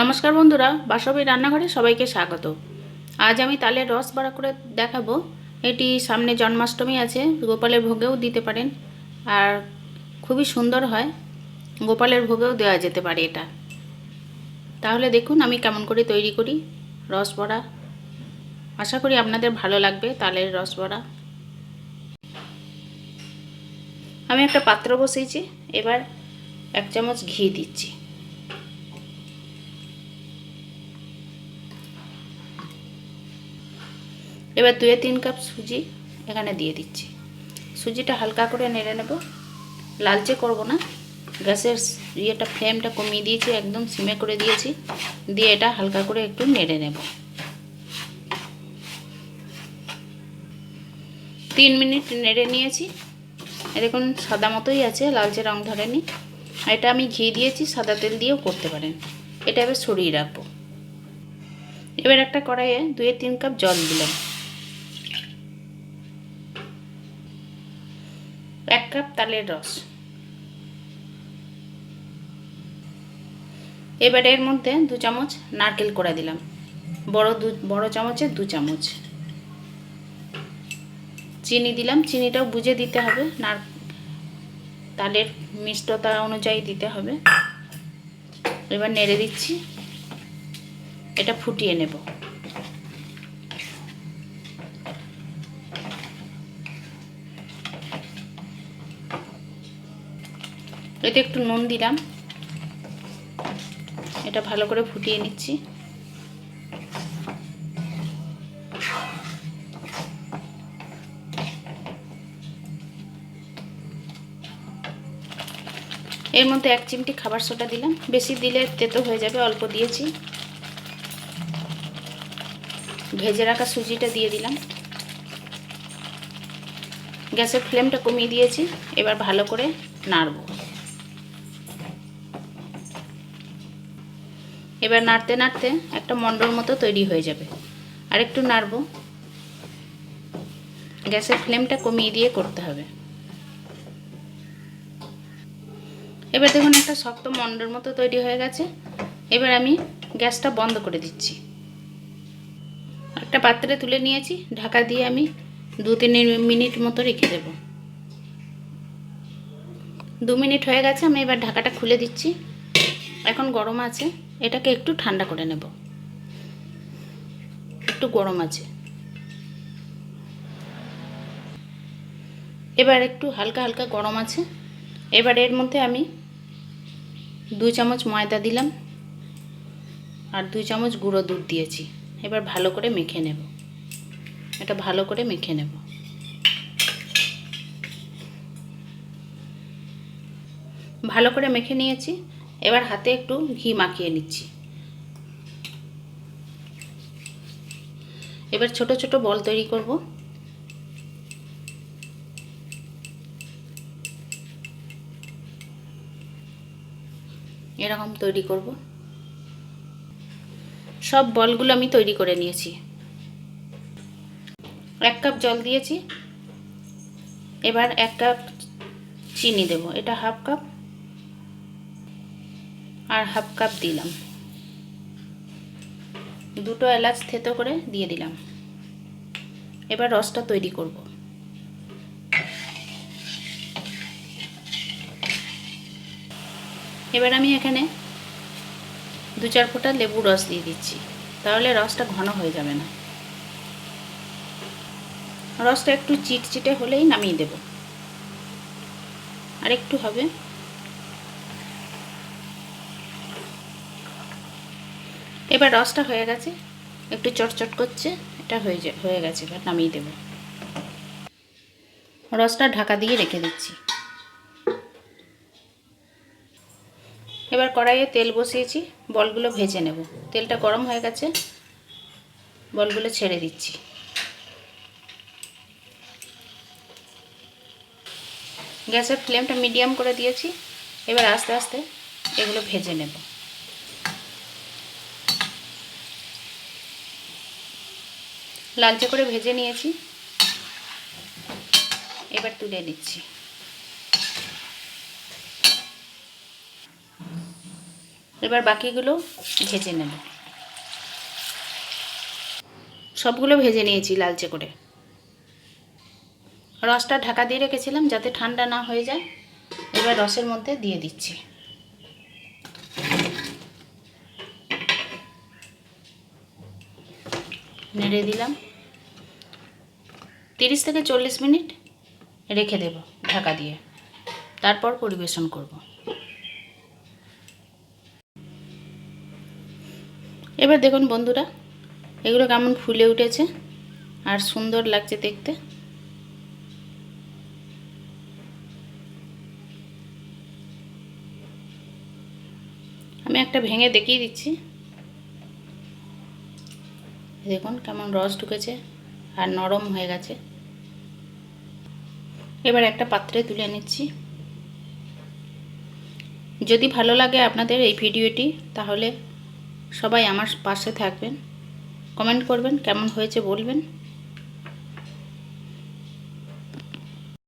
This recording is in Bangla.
নমস্কার বন্ধুরা, বাসবী রান্নাঘরে সবাইকে স্বাগত। আজ আমি তালের রস বড়া করে দেখাবো। এটি সামনে জন্মাষ্টমী আছে, গোপালের ভোগেও দিতে পারেন। আর খুবই সুন্দর হয়, গোপালের ভোগেও দেওয়া যেতে পারে এটা। তাহলে দেখুন আমি কেমন করে তৈরি করি রস বড়া। আশা করি আপনাদের ভালো লাগবে তালের রস বড়া। আমি একটা পাত্র বসিয়েছি, এবার এক চামচ ঘি দিচ্ছি। এবার দুয়ে তিন কাপ সুজি এখানে দিয়ে দিচ্ছি। সুজিটা হালকা করে নেড়ে নেব। লালচে করব না। গ্যাসের ইয়েটা, ফ্লেমটা কমিয়ে দিয়েছি, একদম সিমে করে দিয়েছি। দিয়ে এটা হালকা করে একটু নেড়ে নেব। তিন মিনিট নেড়ে নিয়েছি। দেখুন, সাদা মতোই আছে, লালচে রং ধরেনি। এটা আমি ঘি দিয়েছি, সাদা তেল দিয়েও করতে পারেন। এটা এবার সরিয়ে রাখব। এবার একটা কড়াইয়ে দুয়ে তিন কাপ জল দিলাম। এক কাপ তালের রস। এবার এর মধ্যে দু চামচ নারকেল করে দিলাম। বড় দু, বড় চামচে দু চামচ। চিনি দিলাম, চিনিটাও বুঝে দিতে হবে। নার, তালের মিষ্টতা অনুযায়ী দিতে হবে। এবার নেড়ে দিচ্ছি। এটা ফুটিয়ে নেব। এতে একটু নুন দিলাম। এটা ভালো করে ফুটিয়ে নিচ্ছি। এর মধ্যে এক চিমটি খাবার সোটা দিলাম। বেশি দিলে তেতো হয়ে যাবে, অল্প দিয়েছি। ভেজে রাখা সুজিটা দিয়ে দিলাম। গ্যাসের ফ্লেমটা কমিয়ে দিয়েছি। এবার ভালো করে নাড়ব। এবার নাড়তে নাড়তে একটা মন্ডর মতো তৈরি হয়ে যাবে। আর একটু নাড়ব। গ্যাসের ফ্লেমটা কমিয়ে দিয়ে করতে হবে। এবার দেখুন একটা শক্ত মন্ডর মতো তৈরি হয়ে গেছে। এবার আমি গ্যাসটা বন্ধ করে দিচ্ছি। একটা পাত্রে তুলে নিয়েছি। ঢাকা দিয়ে আমি দু তিন মিনিট মতো রেখে দেব। দু মিনিট হয়ে গেছে, আমি এবার ঢাকাটা খুলে দিচ্ছি। এখন গরম আছে। এটাকে একটু ঠান্ডা করে নেব। একটু গরম আছে। এবার একটু হালকা হালকা গরম আছে। এবার এর মধ্যে আমি দু চামচ ময়দা দিলাম আর দুই চামচ গুঁড়ো দুধ দিয়েছি। এবার ভালো করে মেখে নেব। এটা ভালো করে মেখে নেব। ভালো করে মেখে নিয়েছি। এবার হাতে একটু ঘি মাখিয়ে নিচ্ছি। এবার ছোট ছোট বল তৈরি করব। এরকম তৈরি করব। সব বলগুলো আমি তৈরি করে নিয়েছি। এক কাপ জল দিয়েছি। এবার এক কাপ চিনি দেব। এটা হাফ কাপ। আর হাফ কাপ দিলাম। দুটো এলাচ থেতো করে দিয়ে দিলাম। এবার রসটা তৈরি করব। এবার আমি এখানে দু চার ফোঁটা লেবু রস দিয়ে দিচ্ছি। তাহলে রসটা ঘন হয়ে যাবে না। রসটা একটু চিটচিটে হলেই নামিয়ে দেব। আর একটু হবে এবার রসটা হয়ে গেছে। একটু চটচট করছে, এটা হয়ে যা, হয়ে গেছে, এবার নামিয়ে দেব। রসটা ঢাকা দিয়ে রেখে দিচ্ছি। এবার কড়াইয়ে তেল বসিয়েছি, বলগুলো ভেজে নেব। তেলটা গরম হয়ে গেছে, বলগুলো ছেড়ে দিচ্ছি। গ্যাসের ফ্লেমটা মিডিয়াম করে দিয়েছি, এবার আস্তে আস্তে এগুলো ভেজে নেব। লালচে করে ভেজে নিয়েছি। এবার তুলে নিচ্ছি। এবার বাকিগুলো ভেজে নেব। সবগুলো ভেজে নিয়েছি লালচে করে। রসটা ঢাকা দিয়ে রেখেছিলাম যাতে ঠান্ডা না হয়ে যায়। এবার রসের মধ্যে দিয়ে দিচ্ছি। নেড়ে দিলাম। তিরিশ থেকে চল্লিশ মিনিট রেখে দেব ঢাকা দিয়ে। তারপর পরিবেশন করব। এবার দেখুন বন্ধুরা, এগুলো কেমন ফুলে উঠেছে আর সুন্দর লাগছে দেখতে। আমি একটা ভেঙে দেখিয়ে দিচ্ছি। দেখুন কেমন রস ঢুকেছে আর নরম হয়ে গেছে। এবার একটা পাত্রে তুলে নিচ্ছি। যদি ভালো লাগে আপনাদের এই ভিডিওটি, তাহলে সবাই আমার পাশে থাকবেন। কমেন্ট করবেন কেমন হয়েছে বলবেন।